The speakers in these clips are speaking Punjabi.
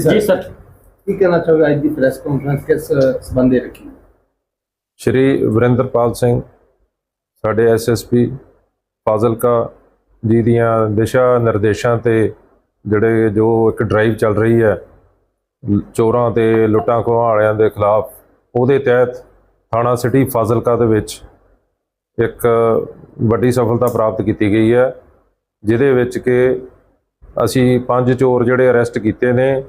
ਜੀ ਸਰ। ਜੀ ਸਰ। ਕੀ ਕਹਿਣਾ ਚਾਹੋਗੇ ਅੱਜ ਦੀ ਪ੍ਰੈਸ ਕਾਨਫਰੰਸ ਕਿਸ ਸੰਬੰਧੇ ਰੱਖੀ? ਸ਼੍ਰੀ ਵਰਿੰਦਰਪਾਲ ਸਿੰਘ ਸਾਡੇ ਐਸਐਸਪੀ ਫਾਜ਼ਿਲਕਾ ਜੀ ਦੀਆਂ ਦਿਸ਼ਾ ਨਿਰਦੇਸ਼ਾਂ ਤੇ ਜਿਹੜੇ ਜੋ ਇੱਕ ਡਰਾਈਵ ਚੱਲ ਰਹੀ ਹੈ ਚੋਰਾਂ ਤੇ ਲੁੱਟਾਂ ਖੋਹਾਂ ਵਾਲਿਆਂ ਦੇ ਖਿਲਾਫ ਉਹਦੇ ਤਹਿਤ ਥਾਣਾ ਸਿਟੀ ਫਾਜ਼ਿਲਕਾ ਦੇ ਵਿੱਚ ਇੱਕ ਵੱਡੀ ਸਫਲਤਾ ਪ੍ਰਾਪਤ ਕੀਤੀ ਗਈ ਹੈ ਜਿਹਦੇ ਵਿੱਚ ਕਿ ਅਸੀਂ ਪੰਜ ਚੋਰ ਜਿਹੜੇ ਅਰੈਸਟ ਕੀਤੇ ਨੇ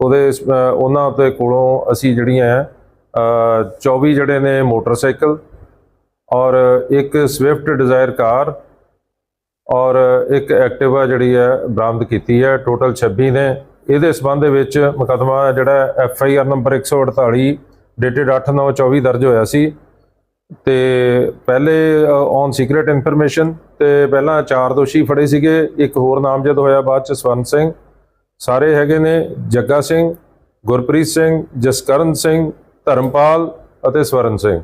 ਉਹਦੇ ਸ- ਉਹਨਾਂ ਦੇ ਕੋਲੋਂ ਅਸੀਂ ਜਿਹੜੀਆਂ ਹੈ, 24 ਜਿਹੜੇ ਨੇ ਮੋਟਰਸਾਈਕਲ ਔਰ ਇੱਕ ਸਵਿਫਟ ਡਿਜ਼ਾਇਰ ਕਾਰ ਔਰ ਇੱਕ ਐਕਟਿਵਾ ਜਿਹੜੀ ਹੈ ਬਰਾਮਦ ਕੀਤੀ ਹੈ ਟੋਟਲ 26 ਨੇ। ਇਹਦੇ ਸਬੰਧ ਦੇ ਵਿੱਚ ਮੁਕੱਦਮਾ ਜਿਹੜਾ F I R number 148 dated 8/9/24 ਦਰਜ ਹੋਇਆ ਸੀ। ਤੇ ਪਹਿਲੇ ਔਨ ਸੀਕ੍ਰੀਟ ਇਨਫੋਰਮੇਸ਼ਨ ਤੇ ਪਹਿਲਾਂ ਚਾਰ ਦੋਸ਼ੀ ਫੜੇ ਸੀਗੇ। ਇੱਕ ਹੋਰ ਨਾਮਜ਼ਦ ਹੋਇਆ ਬਾਅਦ ਚ ਸਵਰਨ ਸਿੰਘ ਸਾਰੇ ਹੈਗੇ ਨੇ ਜੱਗਾ ਸਿੰਘ, ਗੁਰਪ੍ਰੀਤ ਸਿੰਘ, ਜਸਕਰਨ ਸਿੰਘ, ਧਰਮਪਾਲ ਅਤੇ ਸਵਰਨ ਸਿੰਘ।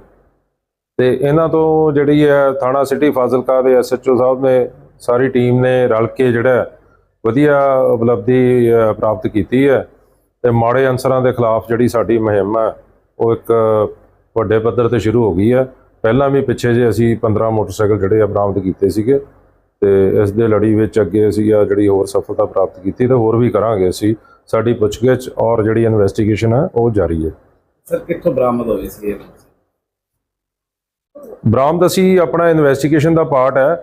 ਤੇ ਇਹਨਾਂ ਤੋਂ ਜਿਹੜੀ ਹੈ ਥਾਣਾ ਸਿਟੀ ਫਾਜ਼ਿਲਕਾ ਦੇ ਐਸਐਚਓ ਸਾਹਿਬ ਨੇ ਸਾਰੀ ਟੀਮ ਨੇ ਰਲ ਕੇ ਜਿਹੜਾ ਵਧੀਆ ਉਪਲਬਧੀ ਪ੍ਰਾਪਤ ਕੀਤੀ ਹੈ। ਤੇ ਮਾੜੇ ਅਨਸਰਾਂ ਦੇ ਖਿਲਾਫ ਜਿਹੜੀ ਸਾਡੀ ਮੁਹਿੰਮ ਹੈ, ਉਹ ਇੱਕ ਵੱਡੇ ਪੱਧਰ ਤੇ ਸ਼ੁਰੂ ਹੋ ਗਈ ਹੈ। ਪਹਿਲਾਂ ਵੀ ਪਿੱਛੇ ਜੇ ਅਸੀਂ 15 ਮੋਟਰਸਾਈਕਲ ਜਿਹੜੇ ਆ ਬਰਾਮਦ ਕੀਤੇ ਸੀਗੇ ਤੇ ਇਸ ਦੇ ਲੜੀ ਵਿੱਚ ਅੱਗੇ ਅਸੀਂ ਆ ਜਿਹੜੀ ਹੋਰ ਸਫਲਤਾ ਪ੍ਰਾਪਤ ਕੀਤੀ ਤੇ ਹੋਰ ਵੀ ਕਰਾਂਗੇ ਅਸੀਂ। ਸਾਡੀ ਪੁੱਛਗਿੱਛ ਔਰ ਜਿਹੜੀ ਇਨਵੈਸਟੀਗੇਸ਼ਨ ਹੈ ਉਹ ਜਾਰੀ ਹੈ। ਸਰ ਕਿੱਥੋਂ ਬਰਾਮਦ ਹੋਏ ਸੀ ਇਹ? ਬਰਾਮਦ ਅਸੀਂ ਆਪਣਾ ਇਨਵੈਸਟੀਗੇਸ਼ਨ ਦਾ ਪਾਰਟ ਹੈ।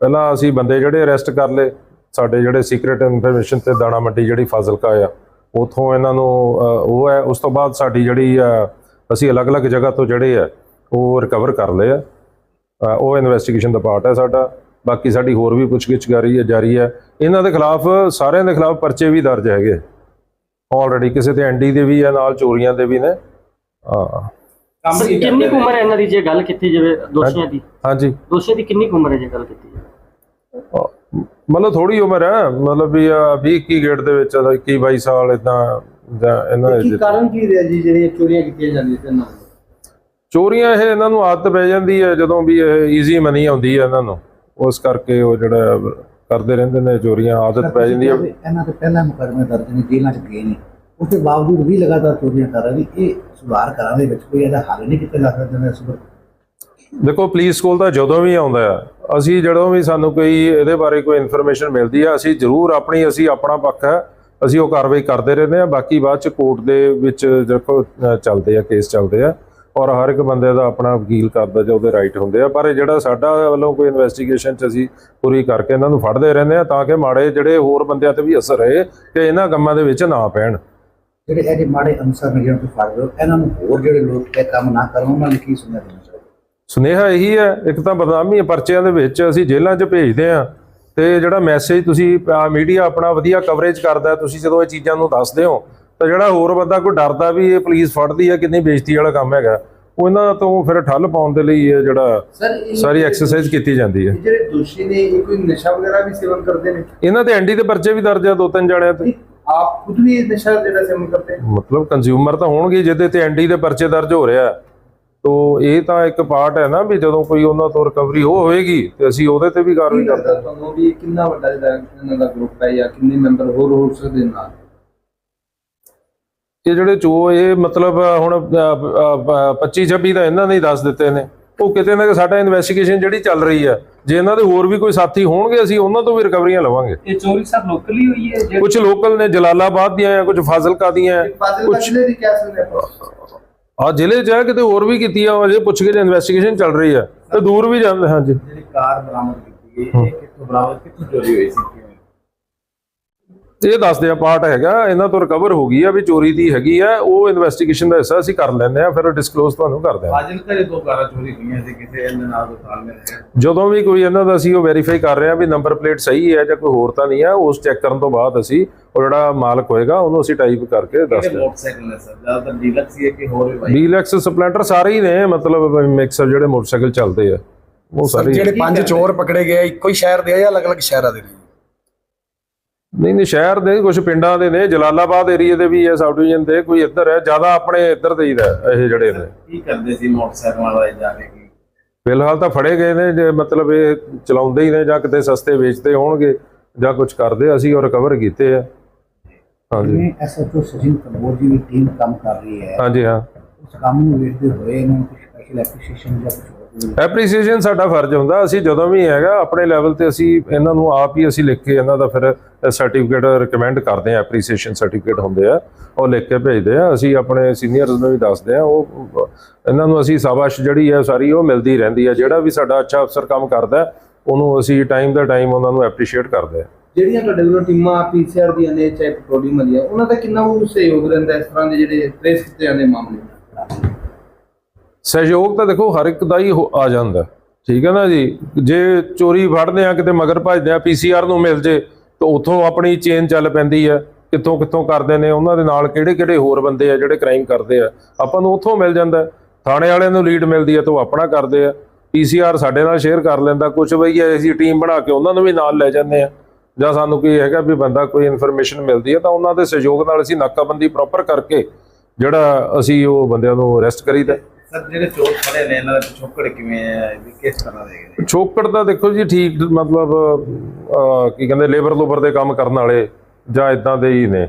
ਪਹਿਲਾਂ ਅਸੀਂ ਬੰਦੇ ਜਿਹੜੇ ਅਰੈਸਟ ਕਰ ਲਏ ਸਾਡੇ ਜਿਹੜੇ ਸੀਕ੍ਰੀਟ ਇਨਫੋਰਮੇਸ਼ਨ ਤੇ ਦਾਣਾ ਮੰਡੀ ਜਿਹੜੀ ਫਾਜ਼ਿਲਕਾ ਆ ਉਥੋਂ ਇਹਨਾਂ ਨੂੰ ਉਹ ਹੈ ਉਸ ਤੋਂ ਬਾਅਦ ਸਾਡੀ ਜਿਹੜੀ ਅਸੀਂ ਅਲੱਗ-ਅਲੱਗ ਜਗ੍ਹਾ ਤੋਂ ਜਿਹੜੇ ਆ ਉਹ ਰਿਕਵਰ ਕਰ ਲਏ ਆ। ਉਹ ਇਨਵੈਸਟੀਗੇਸ਼ਨ ਦਾ ਪਾਰਟ ਹੈ ਸਾਡਾ। ਬਾਕੀ ਸਾਡੀ ਹੋਰ ਵੀ ਪੁੱਛਗਿੱਛ ਜਾਰੀ ਹੈ ਜਾਰੀ ਹੈ। ਇਹਨਾਂ ਦੇ ਖਿਲਾਫ ਸਾਰਿਆਂ ਦੇ ਖਿਲਾਫ ਪਰਚੇ ਵੀ ਦਰਜ ਹੈਗੇ। ਆਲਰੇਡੀ ਕਿਸੇ ਤੇ ਐਨਡੀ ਦੇ ਵੀ ਆ ਨਾਲ ਚੋਰੀਆਂ ਦੇ ਵੀ ਨੇ। ਹਾਂ। ਕੀ ਕਿੰਨੀ ਕੁ ਉਮਰ ਹੈ ਇਹਨਾਂ ਦੀ ਜੇ ਗੱਲ ਕੀਤੀ ਜਾਵੇ ਦੋਸ਼ੀਆਂ ਦੀ? ਹਾਂਜੀ। ਦੋਸ਼ੀਆਂ ਦੀ ਕਿੰਨੀ ਕੁ ਉਮਰ ਹੈ ਜੇ ਗੱਲ ਕੀਤੀ ਜਾਵੇ? ਮਤਲਬ ਥੋੜੀ ਉਮਰ ਹੈ। ਮਤਲਬ ਵੀ 20 21 ਗੇੜ ਦੇ ਵਿੱਚ 21 22 ਸਾਲ ਇਦਾਂ ਜਾਂ ਇਹਨਾਂ ਕੀ ਦੇ ਕਾਰਨ ਕੀ ਰਿਹਾ ਜੀ ਜਿਹੜੀਆਂ ਚੋਰੀਆਂ ਕੀਤੀਆਂ ਜਾਂਦੀਆਂ ਤੇ ਨਾਲ ਚੋਰੀਆਂ ਇਹ ਇਹਨਾਂ ਨੂੰ ਆਦਤ ਪੈ ਜਾਂਦੀ ਹੈ ਜਦੋਂ ਵੀ ਇਹ ਈਜ਼ੀ ਮਨੀ ਆਉਂਦੀ ਹੈ ਇਹਨਾਂ ਨੂੰ। ਉਸ ਕਰਕੇ ਉਹ ਜਿਹੜਾ ਕਰਦੇ ਰਹਿੰਦੇ ਨੇ ਚੋਰੀਆਂ ਆਦਤ ਪੈ ਜਾਂਦੀ ਹੈ ਇਹਨਾਂ ਤੇ ਪਹਿਲਾਂ ਮੁਕੱਦਮੇ ਦਰਜ ਨੇ ਜੇਲ੍ਹਾਂ 'ਚ ਗਏ ਨੇ। ਉਸ ਦੇ ਬਾਵਜੂਦ ਵੀ ਲਗਾਤਾਰ ਚੋਰੀਆਂ ਕਰ ਰਹੇ ਇਹ ਸੁਧਾਰ ਕਰਾਂ ਦੇ ਵਿੱਚ ਕੋਈ ਇਹਦਾ ਹੱਲ ਨਹੀਂ ਕੀਤਾ ਸਕਦਾ ਜਿਵੇਂ ਸੁਧਾਰ ਦੇਖੋ ਪੁਲਿਸ ਕੋਲ ਤਾਂ ਜਦੋਂ ਵੀ ਆਉਂਦਾ ਆ ਅਸੀਂ ਜਦੋਂ ਵੀ ਸਾਨੂੰ ਕੋਈ ਇਹਦੇ ਬਾਰੇ ਕੋਈ ਇਨਫੋਰਮੇਸ਼ਨ ਮਿਲਦੀ ਆ ਅਸੀਂ ਜ਼ਰੂਰ ਆਪਣੀ ਅਸੀਂ ਆਪਣਾ ਪੱਖ ਹੈ ਅਸੀਂ ਉਹ ਕਾਰਵਾਈ ਕਰਦੇ ਰਹਿੰਦੇ ਆ। ਬਾਕੀ ਬਾਅਦ ਚ ਕੋਰਟ ਦੇ ਵਿੱਚ ਦੇਖੋ ਚੱਲਦੇ ਆ ਕੇਸ ਚੱਲਦੇ ਆ। ਔਰ ਹਰ ਇੱਕ ਬੰਦੇ ਦਾ ਆਪਣਾ ਵਕੀਲ ਕਰਦਾ ਜਾਂ ਉਹਦੇ ਰਾਈਟ ਹੁੰਦੇ ਆ। ਪਰ ਜਿਹੜਾ ਸਾਡਾ ਵੱਲੋਂ ਕੋਈ ਇਨਵੈਸਟੀਗੇਸ਼ਨ ਚ ਅਸੀਂ ਪੂਰੀ ਕਰਕੇ ਇਹਨਾਂ ਨੂੰ ਫੜਦੇ ਰਹਿੰਦੇ ਆ ਤਾਂ ਕਿ ਮਾੜੇ ਜਿਹੜੇ ਹੋਰ ਬੰਦਿਆਂ ਤੇ ਵੀ ਅਸਰ ਰਹੇ ਕਿ ਇਹਨਾਂ ਕੰਮਾਂ ਦੇ ਵਿੱਚ ਨਾ ਪੈਣ। ਜਿਹੜੇ ਇਹਦੇ ਮਾੜੇ ਅਨਸਰ ਨੇ ਜਿਹਨਾਂ ਫੜ ਰਹੇ ਇਹਨਾਂ ਨੂੰ ਹੋਰ ਜਿਹੜੇ ਲੋਕ ਇਹ ਕੰਮ ਨਾ ਕਰਨ ਉਹਨਾਂ ਲਈ ਕੀ ਸੁਣਿਆ ਸੁਨੇਹਾ ਇਹੀ ਹੈ ਇੱਕ ਤਾਂ ਬਦਨਾਮੀ ਪਰਚਿਆਂ ਦੇ ਵਿੱਚ ਅਸੀਂ ਜੇਲ੍ਹਾਂ 'ਚ ਭੇਜਦੇ ਆ ਤੇ ਜਿਹੜਾ ਮੈਸੇਜ ਤੁਸੀਂ ਮੀਡੀਆ ਆਪਣਾ ਵਧੀਆ ਕਵਰੇਜ ਕਰਦਾ ਤੁਸੀਂ ਜਦੋਂ ਇਹ ਚੀਜ਼ਾਂ ਨੂੰ ਦੱਸਦੇ ਹੋ ਤਾਂ ਜਿਹੜਾ ਹੋਰ ਬੰਦਾ ਕੋਈ ਡਰਦਾ ਵੀ ਇਹ ਪੁਲਿਸ ਫੜਦੀ ਹੈ ਕਿੰਨੀ ਬੇਇੱਜ਼ਤੀ ਵਾਲਾ ਕੰਮ ਹੈਗਾ। ਉਹ ਇਹਨਾਂ ਤੋਂ ਫਿਰ ਠੱਲ ਪਾਉਣ ਦੇ ਲਈ ਇਹ ਜਿਹੜਾ ਸਰ ਐਕਸਰਸਾਈਜ਼ ਕੀਤੀ ਜਾਂਦੀ ਹੈ। ਜਿਹੜੇ ਦੋਸ਼ੀ ਨੇ ਇਹ ਕੋਈ ਨਸ਼ਾ ਵਗੈਰਾ ਵੀ ਸੇਵਨ ਕਰਦੇ ਨੇ? ਇਹਨਾਂ ਤੇ ਐਂਡੀ ਦੇ ਪਰਚੇ ਵੀ ਦਰਜ ਆ ਦੋ ਤਿੰਨ ਜਣਿਆਂ ਤੇ। ਆਪ ਖੁਦ ਵੀ ਨਸ਼ਾ ਜਿਹੜਾ ਸੇਵਨ ਕਰਦੇ ਮਤਲਬ ਕੰਜ਼ਿਊਮਰ ਤਾਂ ਹੋਣਗੇ ਜਿਹਦੇ ਤੇ ਐਂਡੀ ਦੇ ਪਰਚੇ ਦਰਜ ਹੋ ਰਿਹਾ। ਤੋ ਇਹ ਤਾਂ ਇੱਕ ਪਾਰਟ ਹੈ ਨਾ ਵੀ ਜਦੋਂ ਕੋਈ ਉਹਨਾਂ ਤੋਂ ਰਿਕਵਰੀ ਹੋ ਹੋਏਗੀ ਤੇ ਅਸੀਂ ਉਹਦੇ ਤੇ ਵੀ ਕਾਰਵਾਈ ਕਰਦੇ ਲੱਗਦਾ ਤੁਹਾਨੂੰ ਵੀ ਕਿੰਨਾ ਵੱਡਾ ਜਿਹੜਾ ਇਹਨਾਂ ਦਾ ਗਰੁੱਪ ਹੈ ਜਾਂ ਕਿੰਨੇ ਮੈਂਬਰ ਹੋਰ ਹੋ ਸਕਦੇ ਨਾਲ? ਇਹ ਜਿਹੜੇ ਚੋ ਇਹ ਮਤਲਬ ਹੁਣ 25 26 ਦਾ ਇਹਨਾਂ ਨੇ ਹੀ ਦੱਸ ਦਿੱਤੇ ਨੇ। ਉਹ ਕਿਤੇ ਨਾ ਕਿ ਸਾਡਾ ਇਨਵੈਸਟੀਗੇਸ਼ਨ ਜਿਹੜੀ ਚੱਲ ਰਹੀ ਹੈ ਜੇ ਇਹਨਾਂ ਦੇ ਹੋਰ ਵੀ ਕੋਈ ਸਾਥੀ ਹੋਣਗੇ ਅਸੀਂ ਉਹਨਾਂ ਤੋਂ ਵੀ ਰਿਕਵਰੀਆਂ ਲਵਾਂਗੇ। ਇਹ ਚੋਰੀ ਸਰ ਲੋਕਲੀ ਹੋਈ ਹੈ ਜਿਹੜੀ ਕੁਝ ਲੋਕਲ ਨੇ ਜਲਾਲਾਬਾਦ ਦੀਆਂ ਆ ਕੁਝ ਫਾਜ਼ਿਲਕਾ ਦੀਆਂ। ਕੁਛ- ਜ਼ਿਲ੍ਹੇ ਦੀ ਕਹਿ ਸਕਦੇ ਆਪਾਂ। ਆ ਜ਼ਿਲ੍ਹੇ ਚ ਹੈ ਕਿਤੇ ਹੋਰ ਵੀ ਕੀਤੀ ਆ ਅਜੇ ਪੁੱਛ ਕੇ ਇਨਵੈਸਟੀਗੇਸ਼ਨ ਚੱਲ ਰਹੀ ਹੈ ਤੇ ਦੂਰ ਵੀ ਜਾਂਦੇ ਹਾਂਜੀ। ਜਿਹੜੀ ਕਾਰ ਬਰਾਮਦ ਕੀਤੀ ਗਈ ਇਹ ਕਿੱਥੋਂ ਬਰਾਮਦ ਕਿੱਥੋਂ ਚੋਰੀ ਹੋਈ ਸੀ? ਇਹ ਦੱਸਦੇ ਆ ਪਾਰਟ ਹੈਗਾ ਇਹਨਾਂ ਤੋਂ ਰਿਕਵਰ ਹੋ ਗਈ ਆ ਵੀ ਚੋਰੀ ਦੀ ਹੈਗੀ ਆ ਉਹ ਇਨਵੈਸਟੀਗੇਸ਼ਨ ਦਾ ਹਿੱਸਾ ਅਸੀਂ ਕਰ ਲੈਂਦੇ ਆ ਫਿਰ ਡਿਸਕਲੋਜ਼ ਤੁਹਾਨੂੰ ਕਰਦੇ ਆ ਫਾਜ਼ਿਲ ਕਰੇ ਦੋ ਕਾਰਾਂ ਚੋਰੀ ਹੋਈਆਂ ਸੀ ਕਿਸੇ ਇਹਦੇ ਨਾਲ ਤਾਲਮੇਲ ਹੈ ਜਦੋਂ ਵੀ ਕੋਈ ਇਹਨਾਂ ਦਾ ਅਸੀਂ ਉਹ ਵੈਰੀਫਾਈ ਕਰ ਰਹੇ ਹਾਂ ਵੀ ਨੰਬਰ ਪਲੇਟ ਸਹੀ ਹੈ ਜਾਂ ਕੋਈ ਹੋਰ ਤਾਂ ਨਹੀਂ ਹੈ ਉਸ ਚੈੱਕ ਕਰਨ ਤੋਂ ਬਾਅਦ ਅਸੀਂ ਉਹ ਜਿਹੜਾ ਮਾਲਕ ਹੋਏਗਾ ਉਹਨੂੰ ਅਸੀਂ ਟਾਈਪ ਕਰਕੇ ਦੱਸ ਦਿੰਦੇ ਮੋਟਰਸਾਈਕਲ ਨੇ ਸਰ? ਜ਼ਿਆਦਾਤਰ ਡੀਲਕਸ ਹੀ ਹੈ ਕਿ ਹੋਰ ਵੀ ਬਾਈਕ? ਡੀਲੈਕਸ ਸਪਲੈਂਡਰ ਸਾਰੇ ਹੀ ਨੇ ਮਤਲਬ ਮਿਕਸਰ ਜਿਹੜੇ ਮੋਟਰਸਾਈਕਲ ਚੱਲਦੇ ਆ ਉਹ ਸਾਰੇ ਹੀ ਜਿਹੜੇ। ਪੰਜ ਚੋਰ ਪਕੜੇ ਗਏ ਇੱਕੋ ਹੀ ਸ਼ਹਿਰ ਦੇ ਆ ਜਾਂ ਅਲੱਗ-ਅਲੱਗ ਸ਼ਹਿਰਾਂ ਦੇ ਨੇ? ਨਹੀਂ ਨਹੀਂ ਸ਼ਹਿਰ ਦੇ ਕੁਝ ਪਿੰਡਾਂ ਦੇ ਨੇ ਜਲਾਲਾਬਾਦ ਏਰੀਆ ਦੇ ਵੀ ਹੈ ਸਬ ਡਿਵੀਜ਼ਨ ਦੇ ਕੋਈ ਇੱਧਰ ਹੈ ਜ਼ਿਆਦਾ ਆਪਣੇ ਇੱਧਰ ਦੇ ਹੀ ਦਾ ਇਹ ਜਿਹੜੇ ਨੇ। ਕੀ ਕਰਦੇ ਸੀ ਮੋਟਰਸਾਈਕਲ ਵਾਲਾ ਜਾ ਕੇ ਫਿਲਹਾਲ ਤਾਂ ਫੜੇ ਗਏ ਨੇ ਜੇ ਮਤਲਬ ਇਹ ਚਲਾਉਂਦੇ ਹੀ ਨੇ ਜਾਂ ਕਿਤੇ ਸਸਤੇ ਵੇਚਦੇ ਹੋਣਗੇ ਜਾਂ ਕੁਝ ਕਰਦੇ ਅਸੀਂ ਉਹ ਰਿਕਵਰ ਕੀਤੇ ਆ। ਹਾਂਜੀ। ਐਸਐਚਓ ਸਜਿਨ ਕੰਬੋਜ ਦੀ ਟੀਮ ਕੰਮ ਕਰ ਰਹੀ ਹੈ? ਹਾਂਜੀ ਹਾਂ। ਉਸ ਕੰਮ ਨੂੰ ਵੇਖਦੇ ਹੋਏ ਇਹਨਾਂ ਨੂੰ ਕੁਝ ਸਪੈਸ਼ਲ ਐਪਰੀਸ਼ੀਏਸ਼ਨ ਜਾਂ ਕੁਝ ਐਪਰੀਸੀਏਸ਼ਨ ਸਾਡਾ ਫਰਜ਼ ਹੁੰਦਾ, ਅਸੀਂ ਜਦੋਂ ਵੀ ਹੈਗਾ, ਆਪਣੇ ਲੈਵਲ ਤੇ ਅਸੀਂ ਇਹਨਾਂ ਨੂੰ ਆਪ ਹੀ ਅਸੀਂ ਲਿਖ ਕੇ ਇਹਨਾਂ ਦਾ ਫਿਰ ਸਰਟੀਫਿਕੇਟ ਰეკਮੈਂਡ ਕਰਦੇ ਆ ਐਪਰੀਸੀਏਸ਼ਨ ਸਰਟੀਫਿਕੇਟ ਹੁੰਦੇ ਆ, ਉਹ ਲਿਖ ਕੇ ਭੇਜਦੇ ਆ, ਅਸੀਂ ਆਪਣੇ ਸੀਨੀਅਰਸ ਨੂੰ ਵੀ ਦੱਸਦੇ ਆ, ਉਹ ਇਹਨਾਂ ਨੂੰ ਅਸੀਂ ਸ਼ਾਬਾਸ਼ ਜਿਹੜੀ ਹੈ ਸਾਰੀ ਉਹ ਮਿਲਦੀ ਰਹਿੰਦੀ ਹੈ ਜਿਹੜਾ ਵੀ ਸਾਡਾ ਅੱਛਾ ਅਫਸਰ ਕੰਮ ਕਰਦਾ, ਉਹਨੂੰ ਅਸੀਂ ਟਾਈਮ ਦਾ ਟਾਈਮ ਉਹਨਾਂ ਨੂੰ ਐਪਰੀਸ਼ੀਏਟ ਕਰਦੇ ਆ। ਜਿਹੜੀਆਂ ਤੁਹਾਡੇ ਕੋਲ ਟੀਮਾਂ ਪੀਸੀਆਰ ਦੀਆਂ ਨੇ, ਚਾਹੇ ਪੈਟਰੋਲਿੰਗ ਵਾਲੀਆਂ, ਉਹਨਾਂ ਦਾ ਕਿੰਨਾ ਉਹ ਸਹਿਯੋਗ ਰਹਿੰਦਾ ਇਸ ਤਰ੍ਹਾਂ ਦੇ ਜਿਹੜੇ ਟ੍ਰੇਸ ਕੀਤੇ ਜਾਂਦੇ ਮਾਮਲੇ? ਸਹਿਯੋਗ ਤਾਂ ਦੇਖੋ ਹਰ ਇੱਕ ਦਾ ਹੀ ਹੋ- ਆ ਜਾਂਦਾ। ਠੀਕ ਹੈ ਨਾ ਜੀ? ਜੇ ਚੋਰੀ ਫੜਦੇ ਆ, ਕਿਤੇ ਮਗਰ ਭੱਜਦੇ ਆ ਪੀਸੀਆਰ ਨੂੰ ਮਿਲ ਜੇ, ਤਾਂ ਉੱਥੋਂ ਆਪਣੀ ਚੇਨ ਚੱਲ ਪੈਂਦੀ ਹੈ ਕਿੱਥੋਂ ਕਿੱਥੋਂ ਕਰਦੇ ਨੇ, ਉਹਨਾਂ ਦੇ ਨਾਲ ਕਿਹੜੇ ਕਿਹੜੇ ਹੋਰ ਬੰਦੇ ਆ ਜਿਹੜੇ ਕ੍ਰਾਈਮ ਕਰਦੇ ਆ। ਆਪਾਂ ਨੂੰ ਉੱਥੋਂ ਮਿਲ ਜਾਂਦਾ। ਥਾਣੇ ਵਾਲਿਆਂ ਨੂੰ ਲੀਡ ਮਿਲਦੀ ਹੈ ਤਾਂ ਉਹ ਆਪਣਾ ਕਰਦੇ ਆ। ਪੀਸੀਆਰ ਸਾਡੇ ਨਾਲ ਸ਼ੇਅਰ ਕਰ ਲੈਂਦਾ। ਕੁਝ ਬਈ ਅਸੀਂ ਟੀਮ ਬਣਾ ਕੇ ਉਹਨਾਂ ਨੂੰ ਵੀ ਨਾਲ ਲੈ ਜਾਂਦੇ ਆ। ਜਾਂ ਸਾਨੂੰ ਕੋਈ ਹੈਗਾ ਵੀ ਬੰਦਾ ਕੋਈ ਇਨਫੋਰਮੇਸ਼ਨ ਮਿਲਦੀ ਹੈ ਤਾਂ ਉਹਨਾਂ ਦੇ ਸਹਿਯੋਗ ਨਾਲ ਅਸੀਂ ਨਾਕਾਬੰਦੀ ਪ੍ਰੋਪਰ ਕਰਕੇ ਜਿਹੜਾ ਅਸੀਂ ਉਹ ਬੰਦਿਆਂ ਨੂੰ ਅਰੈਸਟ ਕਰੀਦਾ। ਸਰ ਜਿਹੜੇ ਚੋਰ ਫੜੇ ਨੇ ਇਹਨਾਂ ਦਾ ਪਿਛੋਕੜ ਕਿਵੇਂ ਹੈ? ਵੀ ਕਿਸ ਤਰ੍ਹਾਂ ਦੇ ਹੈਗੇ ਨੇ? ਛੋਕੜ ਤਾਂ ਦੇਖੋ ਜੀ ਠੀਕ ਮਤਲਬ ਅਹ, ਕੀ ਕਹਿੰਦੇ ਲੇਬਰ ਲੂਬਰ ਦੇ ਕੰਮ ਕਰਨ ਵਾਲੇ ਜਾਂ ਇਦਾਂ ਦੇ ਹੀ ਨੇ।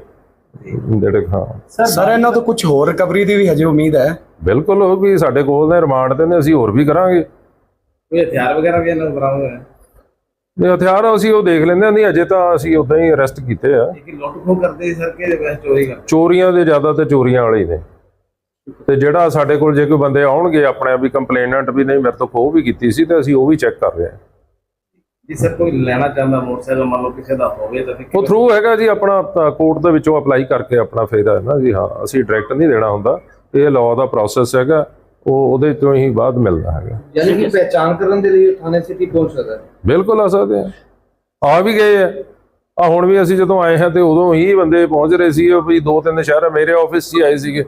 ਜਿਹੜੇ ਹਾਂ। ਸਰ ਇਹਨਾਂ ਤੋਂ ਕੁਝ ਹੋਰ ਰਿਕਵਰੀ ਦੀ ਵੀ ਹਜੇ ਉਮੀਦ ਹੈ? ਬਿਲਕੁਲ ਉਹ ਵੀ ਸਾਡੇ ਕੋਲ ਨੇ ਰਿਮਾਂਡ ਤੇ ਨੇ ਅਸੀਂ ਹੋਰ ਵੀ ਕਰਾਂਗੇ। ਕੋਈ ਹਥਿਆਰ ਵਗੈਰਾ ਵੀ ਇਹਨਾਂ ਨੂੰ ਬਰਾਮਦ ਹੋਇਆ ਇਹ ਹਥਿਆਰ ਅਸੀਂ ਉਹ ਦੇਖ ਲੈਂਦੇ ਹਾਂ ਨਹੀਂ ਅਜੇ ਤਾਂ ਅਸੀਂ ਉਦਾਂ ਹੀ ਅਰੈਸਟ ਕੀਤੇ ਆ। ਇਹ ਕਿ ਲੁੱਟ ਖੋਹ ਕਰਦੇ ਸਰ ਕਿ ਵੈਸੇ ਚੋਰੀ ਕਰਦੇ? ਚੋਰੀਆਂ ਦੇ ਜ਼ਿਆਦਾ ਤੇ ਚੋਰੀਆਂ ਵਾਲੇ ਹੀ ਨੇ। ਤੇ ਜਿਹੜਾ ਸਾਡੇ ਕੋਲ ਜੇ ਕੋਈ ਬੰਦੇ ਆਉਣਗੇ ਆਪਣੇ ਵੀ ਕੰਪਲੇਨੈਂਟ ਵੀ ਨਹੀਂ ਮੇਰੇ ਤੋਂ ਖੋਹ ਵੀ ਕੀਤੀ ਸੀ ਤੇ ਅਸੀਂ ਉਹ ਵੀ ਚੈੱਕ ਕਰ ਰਹੇ ਹਾਂ। ਜੇ ਸਰ ਕੋਈ ਲੈਣਾ ਚਾਹੁੰਦਾ ਮੋਟਰਸਾਈਕਲ ਮੰਨ ਲਓ ਕਿਸੇ ਦਾ ਹੋਵੇ ਤਾਂ ਫਿਰ ਉਹ ਥਰੂ ਹੈਗਾ ਜੀ ਆਪਣਾ ਕੋਰਟ ਦੇ ਵਿੱਚੋਂ ਅਪਲਾਈ ਕਰਕੇ ਆਪਣਾ ਫਾਇਦਾ ਹੈ ਨਾ ਜੀ ਹਾਂ ਅਸੀਂ ਡਾਇਰੈਕਟ ਨਹੀਂ ਦੇਣਾ ਹੁੰਦਾ। ਇਹ ਲਾਅ ਦਾ ਪ੍ਰੋਸੈਸ ਹੈਗਾ ਉਹ ਉਹਦੇ ਤੋਂ ਹੀ ਬਾਅਦ ਮਿਲਦਾ ਹੈਗਾ। ਯਾਨੀ ਕਿ ਪਹਿਚਾਨ ਕਰਨ ਦੇ ਲਈ ਥਾਣੇ ਸਿਟੀ ਪਹੁੰਚ ਸਕਦਾ ਹੈ। ਬਿਲਕੁਲ ਆ ਸਕਦੇ ਆ ਆ ਵੀ ਗਏ ਆ। ਆ ਹੁਣ ਵੀ ਅਸੀਂ ਜਦੋਂ ਆਏ ਹਾਂ ਤੇ ਉਦੋਂ ਹੀ ਬੰਦੇ ਪਹੁੰਚ ਰਹੇ ਸੀ ਉਹ ਵੀ ਦੋ ਤਿੰਨ ਸ਼ਹਿਰ ਮੇਰੇ ਆਫਿਸ 'ਚ ਹੀ ਆਏ ਸੀਗੇ।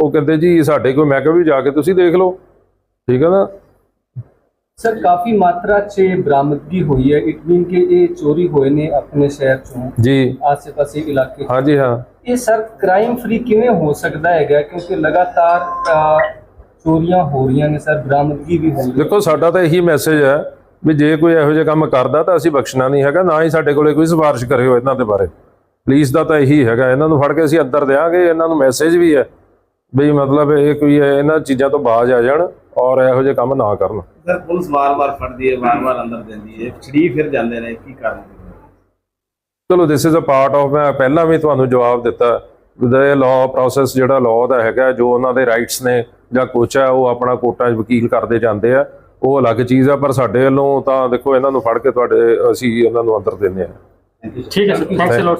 ਉਹ ਕਹਿੰਦੇ ਜੀ ਸਾਡੇ ਕੋਲ ਮੈਂ ਕਿਹਾ ਵੀ ਜਾ ਕੇ ਤੁਸੀਂ ਦੇਖ ਲਓ। ਠੀਕ ਹੈ ਨਾ? ਸਰ ਕਾਫੀ ਮਾਤਰਾ 'ਚ ਬਰਾਮਦਗੀ ਹੋਈ ਹੈ। ਇਟ ਮੀਨ ਕਿ ਇਹ ਚੋਰੀ ਹੋਏ ਨੇ ਆਪਣੇ ਸ਼ਹਿਰ ਚੋਂ। ਜੀ। ਆਸ-ਪਾਸੇ ਇਲਾਕੇ 'ਚ। ਹਾਂਜੀ ਹਾਂ। ਇਹ ਸਰ ਕ੍ਰਾਈਮ ਫ੍ਰੀ ਕਿਵੇਂ ਹੋ ਸਕਦਾ ਹੈਗਾ? ਕਿਉਂਕਿ ਲਗਾਤਾਰ ਚੋਰੀਆਂ ਹੋ ਰਹੀਆਂ ਨੇ ਸਰ ਬਰਾਮਦਗੀ ਵੀ ਹੋ ਰਹੀ ਹੈ। ਦੇਖੋ ਸਾਡਾ ਤਾਂ ਇਹੀ ਮੈਸੇਜ ਹੈ ਵੀ ਜੇ ਕੋਈ ਇਹੋ ਜਿਹਾ ਕੰਮ ਕਰਦਾ ਤਾਂ ਅਸੀਂ ਬਖਸ਼ਣਾ ਨਹੀਂ ਹੈਗਾ ਨਾ ਹੀ ਸਾਡੇ ਕੋਲੇ ਕੋਈ ਸਿਫਾਰਿਸ਼ ਕਰਿਓ ਇਹਨਾਂ ਦੇ ਬਾਰੇ। ਪੁਲਿਸ ਦਾ ਤਾਂ ਇਹੀ ਹੈਗਾ। ਇਹਨਾਂ ਨੂੰ ਫੜ ਕੇ ਅਸੀਂ ਅੰਦਰ ਦੇਵਾਂਗੇ ਇਹਨਾਂ ਨੂੰ ਮੈਸੇਜ ਵੀ ਹੈ। ਵੀ ਮਤਲਬ ਇਹ ਕੋਈ ਇਹਨਾਂ ਚੀਜ਼ਾਂ ਤੋਂ ਬਾਜ਼ ਆ ਜਾਣ ਔਰ ਇਹੋ ਜਿਹੇ ਕੰਮ ਨਾ ਕਰਨ। ਸਰ ਪੁਲਿਸ ਵਾਰ-ਵਾਰ ਫੜਦੀ ਹੈ ਵਾਰ-ਵਾਰ ਅੰਦਰ ਦਿੰਦੀ ਹੈ ਛੜੀ ਫਿਰ ਜਾਂਦੇ ਨੇ ਕੀ ਕਾਰਨ? ਚਲੋ this is a part of ਮੈਂ ਪਹਿਲਾਂ ਵੀ ਤੁਹਾਨੂੰ ਜਵਾਬ ਦਿੱਤਾ। ਦਾ ਲਾਅ ਪ੍ਰੋਸੈਸ ਜਿਹੜਾ ਲਾਅ ਦਾ ਹੈਗਾ ਜੋ ਉਹਨਾਂ ਦੇ ਰਾਈਟਸ ਨੇ ਜਾਂ ਕੁਛ ਹੈ ਉਹ ਆਪਣਾ ਕੋਰਟਾਂ 'ਚ ਵਕੀਲ ਕਰਦੇ ਜਾਂਦੇ ਆ। ਉਹ ਅਲੱਗ ਚੀਜ਼ ਆ ਪਰ ਸਾਡੇ ਵੱਲੋਂ ਤਾਂ ਦੇਖੋ ਇਹਨਾਂ ਨੂੰ ਫੜ ਕੇ ਤੁਹਾਡੇ ਅਸੀਂ ਇਹਨਾਂ ਨੂੰ ਅੰਦਰ ਦਿੰਦੇ ਆ ਠੀਕ ਹੈ ਸਰ ਥੈਂਕਸ ਅ ਲੋਟ